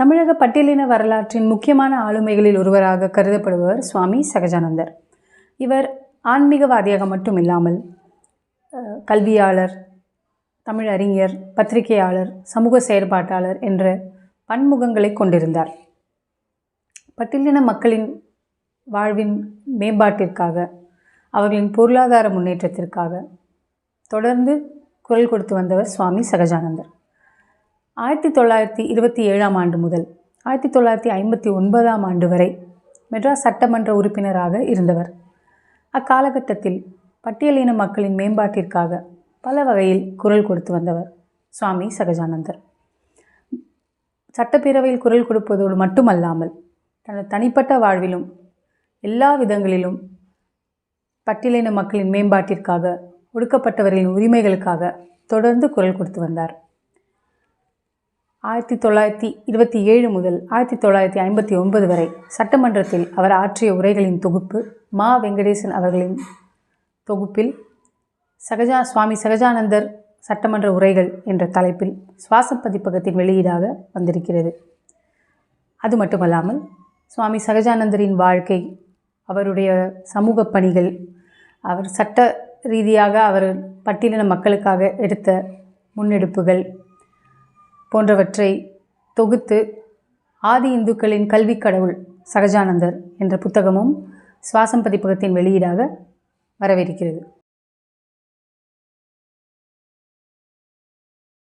தமிழக பட்டியலின வரலாற்றின் முக்கியமான ஆளுமைகளில் ஒருவராக கருதப்படுபவர் சுவாமி சகஜானந்தர். இவர் ஆன்மீகவாதியாக மட்டும் இல்லாமல் கல்வியாளர் தமிழ் அறிஞர் பத்திரிகையாளர் சமூக செயற்பாட்டாளர் என்ற பன்முகங்களை கொண்டிருந்தார். பட்டியலின மக்களின் வாழ்வின் மேம்பாட்டிற்காக அவர்களின் பொருளாதார முன்னேற்றத்திற்காக தொடர்ந்து குரல் கொடுத்து வந்தவர் சுவாமி சகஜானந்தர். ஆயிரத்தி தொள்ளாயிரத்தி இருபத்தி ஏழாம் ஆண்டு முதல் ஆயிரத்தி தொள்ளாயிரத்தி ஐம்பத்தி ஒன்பதாம் ஆண்டு வரை மெட்ராஸ் சட்டமன்ற உறுப்பினராக இருந்தவர். அக்காலகட்டத்தில் பட்டியலின மக்களின் மேம்பாட்டிற்காக பல வகையில் குரல் கொடுத்து வந்தவர் சுவாமி சகஜானந்தர். சட்டப்பேரவையில் குரல் கொடுப்பதோடு மட்டுமல்லாமல் தனது தனிப்பட்ட வாழ்விலும் எல்லா விதங்களிலும் பட்டியலின மக்களின் மேம்பாட்டிற்காக ஒடுக்கப்பட்டவர்களின் உரிமைகளுக்காக தொடர்ந்து குரல் கொடுத்து வந்தார். ஆயிரத்தி தொள்ளாயிரத்தி இருபத்தி ஏழு முதல் ஆயிரத்தி தொள்ளாயிரத்தி ஐம்பத்தி ஒன்பது வரை சட்டமன்றத்தில் அவர் ஆற்றிய உரைகளின் தொகுப்பு மா வெங்கடேசன் அவர்களின் தொகுப்பில் சகஜா சுவாமி சகஜானந்தர் சட்டமன்ற உரைகள் என்ற தலைப்பில் சுவாச பதிப்பகத்தின் வெளியீடாக வந்திருக்கிறது. அது மட்டுமல்லாமல் சுவாமி சகஜானந்தரின் வாழ்க்கை அவருடைய சமூக பணிகள் அவர் சட்ட ரீதியாக அவர் பட்டியலின மக்களுக்காக எடுத்த முன்னெடுப்புகள் போன்றவற்றை தொகுத்து ஆதி இந்துக்களின் கல்விக் கடவுள் சகஜானந்தர் என்ற புத்தகமும் சுவாசம் பதிப்பகத்தின் வெளியீடாக வரவிருக்கிறது